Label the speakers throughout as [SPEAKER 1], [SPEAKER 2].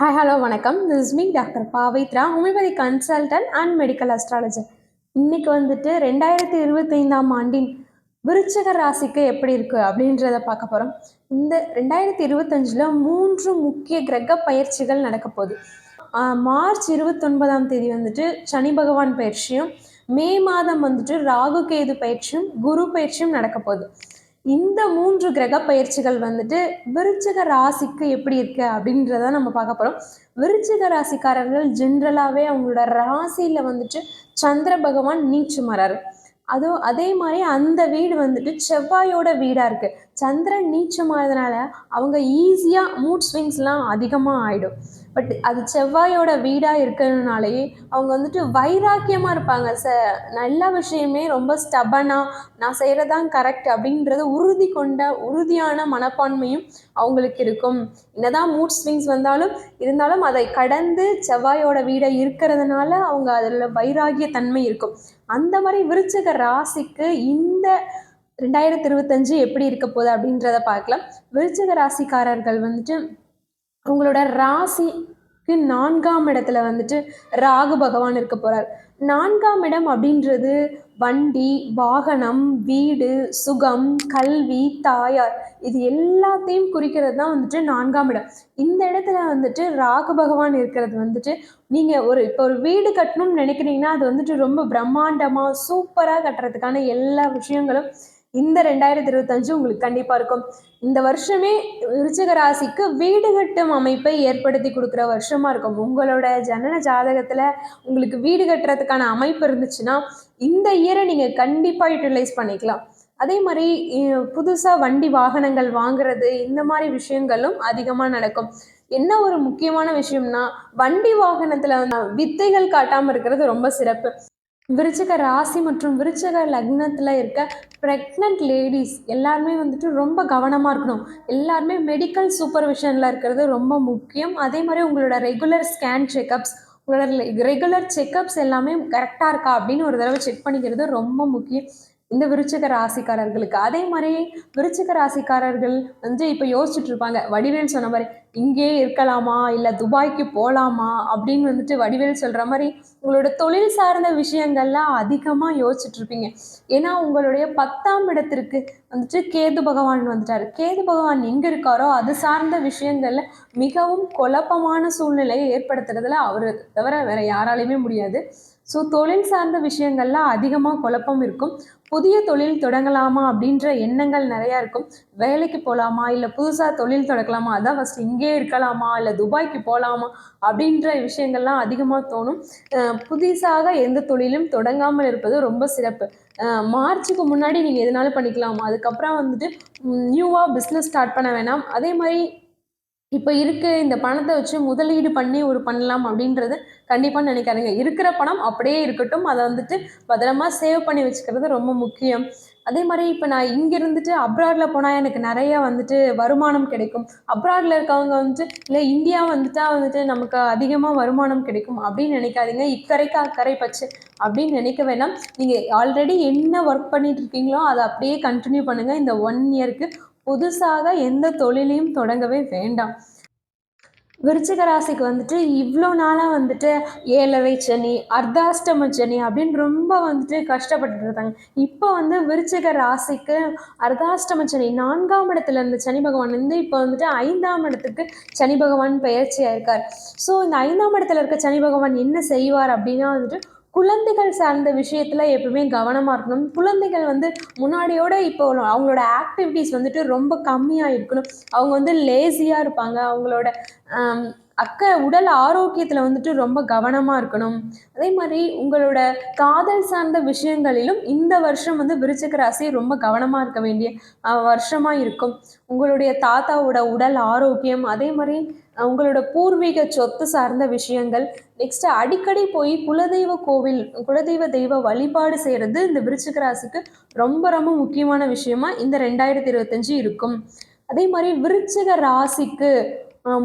[SPEAKER 1] Hi hello வணக்கம். This me doctor Pavithra homeopathy consultant and medical astrologer இன்னைக்கு வந்துட்டு ரெண்டாயிரத்தி இருபத்தைந்தாம் ஆண்டின் விருச்சக ராசிக்கு எப்படி இருக்குது அப்படின்றத பார்க்க போகிறோம் இந்த ரெண்டாயிரத்தி இருபத்தஞ்சில் மூன்று முக்கிய கிரக பயிற்சிகள் நடக்க போகுது. மார்ச் இருபத்தொன்பதாம் தேதி வந்துட்டு சனி பகவான் பயிற்சியும் மே மாதம் வந்துட்டு ராகு கேது பயிற்சியும் குரு பயிற்சியும் நடக்க போகுது. இந்த மூன்று கிரக பயிற்சிகள் வந்துட்டு விருச்சிக ராசிக்கு எப்படி இருக்கு அப்படின்றத நம்ம பார்க்க போகிறோம் விருச்சிக ராசிக்காரர்கள் ஜென்ரலாகவே அவங்களோட ராசியில் வந்துட்டு சந்திர பகவான் நீச்சுமராரு அதுவும் அதே மாதிரி அந்த வீடு வந்துட்டு செவ்வாயோட வீடாக இருக்குது சந்திரன் நீச்சமானதுனால அவங்க ஈஸியாக மூட் ஸ்விங்ஸ்லாம் அதிகமாக ஆகிடும் பட் அது செவ்வாயோட வீடாக இருக்கிறதுனாலயே அவங்க வந்துட்டு வைராக்கியமாக இருப்பாங்க. ச நல்ல விஷயமே ரொம்ப ஸ்டபனாக நான் செய்கிறதான் கரெக்ட் அப்படின்றது உறுதி கொண்ட உறுதியான மனப்பான்மையும் அவங்களுக்கு இருக்கும். என்னதான் மூட் ஸ்விங்ஸ் வந்தாலும் இருந்தாலும் அதை கடந்து செவ்வாயோட வீடை இருக்கிறதுனால அவங்க அதில் வைராகிய தன்மை இருக்கும். அந்த மாதிரி விருச்சக ராசிக்கு இந்த ரெண்டாயிரத்தி இருபத்தஞ்சு எப்படி இருக்க போகுது அப்படின்றத பார்க்கலாம். விருச்சக ராசிக்காரர்கள் வந்துட்டு உங்களோட ராசிக்கு நான்காம் இடத்துல வந்துட்டு ராகு பகவான் இருக்க போறார். நான்காம் இடம் அப்படின்றது வண்டி வாகனம் வீடு சுகம் கல்வி தாயார். இது எல்லாத்தையும் குறிக்கிறது தான் வந்துட்டு நான்காம் இடம். இந்த இடத்துல வந்துட்டு ராகு பகவான் இருக்கிறது வந்துட்டு நீங்கள் ஒரு இப்போ ஒரு வீடு கட்டணும்னு நினைக்கிறீங்கன்னா அது வந்துட்டு ரொம்ப பிரம்மாண்டமாக சூப்பராக கட்டுறதுக்கான எல்லா விஷயங்களும் இந்த ரெண்டாயிரத்தி இருபத்தஞ்சு உங்களுக்கு கண்டிப்பாக இருக்கும். இந்த வருஷமே விருச்சிக ராசிக்கு வீடு கட்டும் அமைப்பை ஏற்படுத்தி கொடுக்குற வருஷமாக இருக்கும். உங்களோட ஜனன ஜாதகத்தில் உங்களுக்கு வீடு கட்டுறதுக்கான அமைப்பு இருந்துச்சுன்னா இந்த இயரை நீங்கள் கண்டிப்பாக யூட்டிலைஸ் பண்ணிக்கலாம். அதே மாதிரி புதுசாக வண்டி வாகனங்கள் வாங்குறது இந்த மாதிரி விஷயங்களும் அதிகமாக நடக்கும். என்ன ஒரு முக்கியமான விஷயம்னா வண்டி வாகனத்தில் வித்தைகள் காட்டாமல் இருக்கிறது ரொம்ப சிறப்பு. விருச்சக ராசி மற்றும் விருச்சக லக்னத்தில் இருக்க ப்ரெக்னென்ட் லேடிஸ் எல்லாருமே வந்துட்டு ரொம்ப கவனமாக இருக்கணும். எல்லாருமே மெடிக்கல் சூப்பர்விஷனில் இருக்கிறது ரொம்ப முக்கியம். அதே மாதிரி உங்களோட ரெகுலர் ஸ்கேன் செக்கப்ஸ் உங்களோட ரெகுலர் செக்கப்ஸ் எல்லாமே கரெக்டாக இருக்கா அப்படின்னு ஒரு தடவை செக் பண்ணிக்கிறது ரொம்ப முக்கியம். இந்த விருச்சிக ராசிக்காரர்களுக்கு. அதே மாதிரி விருச்சிக ராசிக்காரர்கள் வந்து இப்போ யோசிச்சுட்டு இருப்பாங்க வடிவேல் சொன்ன மாதிரி இங்கே இருக்கலாமா? இல்லை துபாய்க்கு போகலாமா அப்படின்னு வந்துட்டு வடிவேல் சொல்கிற மாதிரி உங்களோட தொழில் சார்ந்த விஷயங்கள்லாம் அதிகமாக யோசிச்சுட்டு இருப்பீங்க ஏன்னா உங்களுடைய பத்தாம் இடத்திற்கு வந்துட்டு கேது பகவான் வந்துட்டார். கேது பகவான் எங்கே இருக்காரோ அது சார்ந்த விஷயங்களில் மிகவும் குழப்பமான சூழ்நிலையை ஏற்படுத்துறதுல அவர் தவிர வேற யாராலையுமே முடியாது. ஸோ தொழில் சார்ந்த விஷயங்கள்ல அதிகமாக குழப்பம் இருக்கும். புதிய தொழில் தொடங்கலாமா அப்படின்ற எண்ணங்கள் நிறையா இருக்கும். வேலைக்கு போகலாமா இல்லை புதுசாக தொழில் தொடங்கலாமா அதான் ஃபஸ்ட் இங்கே இருக்கலாமா? இல்லை துபாய்க்கு போகலாமா அப்படின்ற விஷயங்கள்லாம் அதிகமாக தோணும். புதுசாக எந்த தொழிலும் தொடங்காமல் இருப்பது ரொம்ப சிறப்பு. மார்ச்சுக்கு முன்னாடி நீங்கள் எதுனாலும் பண்ணிக்கலாம்? அதுக்கப்புறம் வந்துட்டு நியூவாக பிஸ்னஸ் ஸ்டார்ட் பண்ண வேணாம். அதே மாதிரி இப்போ இருக்க இந்த பணத்தை வச்சு முதலீடு பண்ணி ஒரு பண்ணலாம் அப்படின்றது கண்டிப்பாக நினைக்காதீங்க. இருக்கிற பணம் அப்படியே இருக்கட்டும். அதை வந்துட்டு பத்திரமா சேவ் பண்ணி வச்சுக்கிறது ரொம்ப முக்கியம். அதே மாதிரி இப்போ நான் இங்கே இருந்துட்டு அப்ராடில் போனால் எனக்கு நிறைய வந்துட்டு வருமானம் கிடைக்கும். அப்ராடில் இருக்கவங்க வந்துட்டு இல்லை இந்தியா வந்துட்டா வந்துட்டு நமக்கு அதிகமாக வருமானம் கிடைக்கும் அப்படின்னு நினைக்காதீங்க. இக்கரைக்கு அக்கறை பச்சு அப்படின்னு நினைக்க வேணாம். நீங்கள் ஆல்ரெடி என்ன ஒர்க் பண்ணிட்டு இருக்கீங்களோ அதை அப்படியே கண்டினியூ பண்ணுங்கள் இந்த ஒன் இயருக்கு புதுசாக எந்த தொழிலையும் தொடங்கவே வேண்டாம். விருச்சிக ராசிக்கு வந்துட்டு இவ்வளோ நாளாக வந்துட்டு ஏழவை சனி அர்த்தாஷ்டம சனி அப்படின்னு ரொம்ப வந்துட்டு கஷ்டப்பட்டுட்டு இருந்தாங்க இப்போ வந்து விருச்சிக ராசிக்கு அர்த்தாஷ்டம சனி நான்காம் இடத்துல இருந்த சனி பகவான் வந்து இப்போ வந்துட்டு ஐந்தாம் இடத்துக்கு சனி பகவான் பயிற்சியாக இருக்கார். ஸோ இந்த ஐந்தாம் இடத்துல இருக்க சனி பகவான் என்ன செய்வார் அப்படின்னா வந்துட்டு குழந்தைகள் சார்ந்த விஷயத்தில் எப்பவுமே கவனமாக இருக்கணும். குழந்தைகள் வந்து முன்னாடியோட இப்போ அவங்களோட ஆக்டிவிட்டீஸ் வந்துட்டு ரொம்ப கம்மியாக இருக்கணும். அவங்க வந்து லேசியாக இருப்பாங்க. அவங்களோட அக்க உடல் ஆரோக்கியத்தில் வந்துட்டு ரொம்ப கவனமாக இருக்கணும். அதே மாதிரி உங்களோட காதல் சார்ந்த விஷயங்களிலும் இந்த வருஷம் வந்து விருச்சிக ராசி ரொம்ப கவனமாக இருக்க வேண்டிய வருஷமாக இருக்கும். உங்களுடைய தாத்தாவோட உடல் ஆரோக்கியம் அதே மாதிரி உங்களோட பூர்வீக சொத்து சார்ந்த விஷயங்கள் நெக்ஸ்ட்டு அடிக்கடி போய் குலதெய்வ கோவில் குலதெய்வ தெய்வ வழிபாடு செய்கிறது இந்த விருச்சிக ராசிக்கு ரொம்ப ரொம்ப முக்கியமான விஷயமா இந்த ரெண்டாயிரத்தி இருபத்தஞ்சு இருக்கும். அதே மாதிரி விருச்சிக ராசிக்கு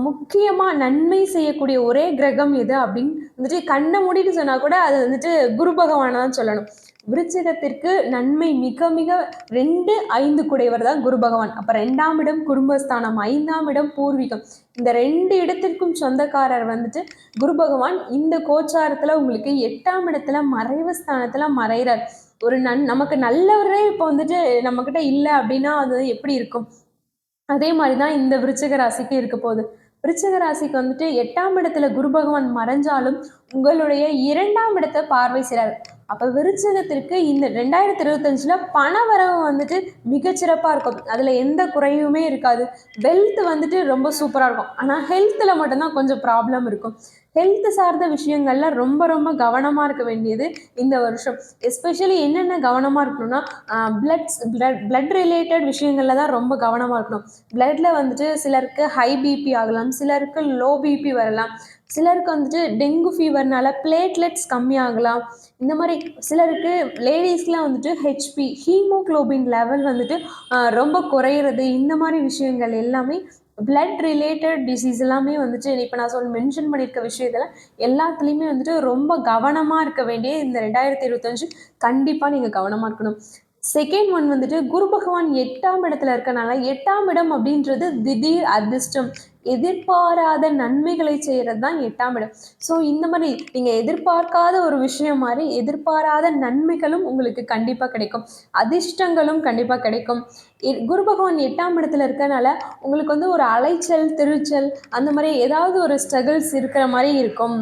[SPEAKER 1] முக்கியமாக நன்மை செய்யக்கூடிய ஒரே கிரகம் எது அப்படின்னு வந்துட்டு கண்ணை மூடிட்டு சொன்னால் கூட அது வந்துட்டு குரு பகவானை தான் சொல்லணும். விருச்சிகத்திற்கு நன்மை மிக மிக ரெண்டு ஐந்து குடையவர் தான் குரு பகவான். அப்போ ரெண்டாம் இடம் குடும்பஸ்தானம் ஐந்தாம் இடம் பூர்வீகம். இந்த ரெண்டு இடத்திற்கும் சொந்தக்காரர் வந்துட்டு குரு பகவான். இந்த கோச்சாரத்தில் உங்களுக்கு எட்டாம் இடத்துல மறைவு ஸ்தானத்தில் மறைகிறார். ஒரு நன் நமக்கு நல்லவரே இப்போ வந்துட்டு நம்மக்கிட்ட இல்லை அப்படின்னா அது எப்படி இருக்கும்? அதே மாதிரி தான் இந்த விருச்சிக ராசிக்கு இருக்க போகுது. விருச்சிக ராசிக்கு வந்துட்டு எட்டாம் இடத்துல குரு பகவான் மறைஞ்சாலும் உங்களுடைய இரண்டாம் இடத்தை பார்வை செய்கிறார். அப்போ விருச்சகத்திற்கு இந்த ரெண்டாயிரத்தி இருபத்தஞ்சில் பண வரவு வந்துட்டு மிகச்சிறப்பாக இருக்கும். அதில் எந்த குறையுமே இருக்காது. வெல்த் வந்துட்டு ரொம்ப சூப்பராக இருக்கும். ஆனால் ஹெல்த்தில் மட்டும்தான் கொஞ்சம் ப்ராப்ளம் இருக்கும். ஹெல்த் சார்ந்த விஷயங்கள்ல ரொம்ப ரொம்ப கவனமாக இருக்க வேண்டியது இந்த வருஷம். எஸ்பெஷலி என்னென்ன கவனமாக இருக்கணும்னா பிளட்ஸ் பிளட் பிளட் ரிலேட்டட் விஷயங்களில் தான் ரொம்ப கவனமாக இருக்கணும். பிளட்டில் வந்துட்டு சிலருக்கு ஹை பிபி ஆகலாம் சிலருக்கு லோ பிபி வரலாம். சிலருக்கு வந்துட்டு டெங்கு ஃபீவர்னால பிளேட்லெட்ஸ் கம்மியாகலாம். இந்த மாதிரி சிலருக்கு லேடிஸ்லாம் வந்துட்டு ஹெச்பி ஹீமோக்ளோபின் லெவல் வந்துட்டு ரொம்ப குறையிறது இந்த மாதிரி விஷயங்கள் எல்லாமே பிளட் ரிலேட்டட் டிசீஸ் எல்லாமே வந்துட்டு இப்போ நான் சொல் மென்ஷன் பண்ணியிருக்க விஷயத்தில் எல்லாத்துலேயுமே வந்துட்டு ரொம்ப கவனமாக இருக்க வேண்டிய இந்த ரெண்டாயிரத்தி இருபத்தஞ்சு கண்டிப்பாக நீங்கள் கவனமாக இருக்கணும். செகண்ட் ஒன் வந்துட்டு குரு பகவான் எட்டாம் இடத்துல இருக்கனால எட்டாம் இடம் அப்படின்றது திடீர் அதிர்ஷ்டம். எதிர்பாராத நன்மைகளை செய்கிறது தான் எட்டாம் இடம். ஸோ இந்த மாதிரி நீங்கள் எதிர்பார்க்காத ஒரு விஷயம் மாதிரி எதிர்பாராத நன்மைகளும் உங்களுக்கு கண்டிப்பாக கிடைக்கும். அதிர்ஷ்டங்களும் கண்டிப்பாக கிடைக்கும். குரு பகவான் எட்டாம் இடத்துல இருக்கனால உங்களுக்கு வந்து ஒரு அலைச்சல் திருச்சல் அந்த மாதிரி ஏதாவது ஒரு ஸ்ட்ரகிள்ஸ் இருக்கிற மாதிரி இருக்கும்.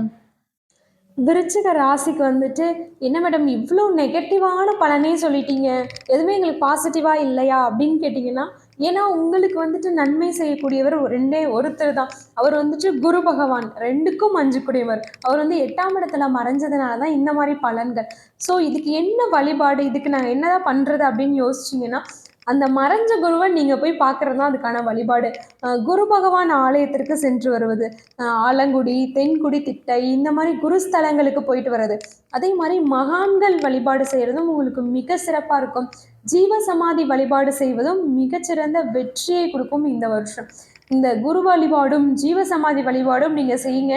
[SPEAKER 1] விருச்சிக ராசிக்கு வந்துட்டு என்ன மேடம் இவ்வளோ நெகட்டிவான பலனே சொல்லிட்டீங்க? எதுவுமே எங்களுக்கு பாசிட்டிவாக இல்லையா? அப்படின்னு கேட்டிங்கன்னா ஏன்னா உங்களுக்கு வந்துட்டு நன்மை செய்யக்கூடியவர் ரெண்டே ஒருத்தர் தான். அவர் வந்துட்டு குரு பகவான் ரெண்டுக்கும் கூடியவர் அவர் வந்து எட்டாம் இடத்துல மறைஞ்சதுனால தான் இந்த மாதிரி பலன்கள். ஸோ இதுக்கு என்ன வழிபாடு? இதுக்கு நாங்கள் என்னதான் பண்ணுறது அப்படின்னு யோசிச்சிங்கன்னா அந்த மறைஞ்ச குருவை நீங்கள் போய் பார்க்குறது தான் அதுக்கான வழிபாடு. குரு பகவான் ஆலயத்திற்கு சென்று வருவது. ஆலங்குடி தென்குடி திட்டை இந்த மாதிரி குருஸ்தலங்களுக்கு போயிட்டு வர்றது. அதே மாதிரி மகான்கள் வழிபாடு செய்கிறதும் உங்களுக்கு மிக சிறப்பாக இருக்கும். ஜீவ சமாதி வழிபாடு செய்வதும் மிகச்சிறந்த வெற்றியை கொடுக்கும் இந்த வருஷம். இந்த குரு வழிபாடும் ஜீவ சமாதி வழிபாடும் நீங்கள் செய்யுங்க.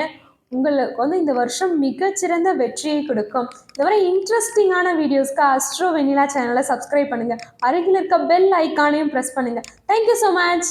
[SPEAKER 1] உங்களுக்கு வந்து இந்த வருஷம் மிகச்சிறந்த வெற்றியை கொடுக்கும். இந்த மாதிரி இன்ட்ரெஸ்டிங்கான வீடியோஸ்க்கு அஸ்ட்ரோ வெனிலா சேனலை சப்ஸ்கிரைப் பண்ணுங்கள் அருகில் இருக்க பெல் ஐக்கானையும் ப்ரெஸ் பண்ணுங்கள் தேங்க்யூ ஸோ மச்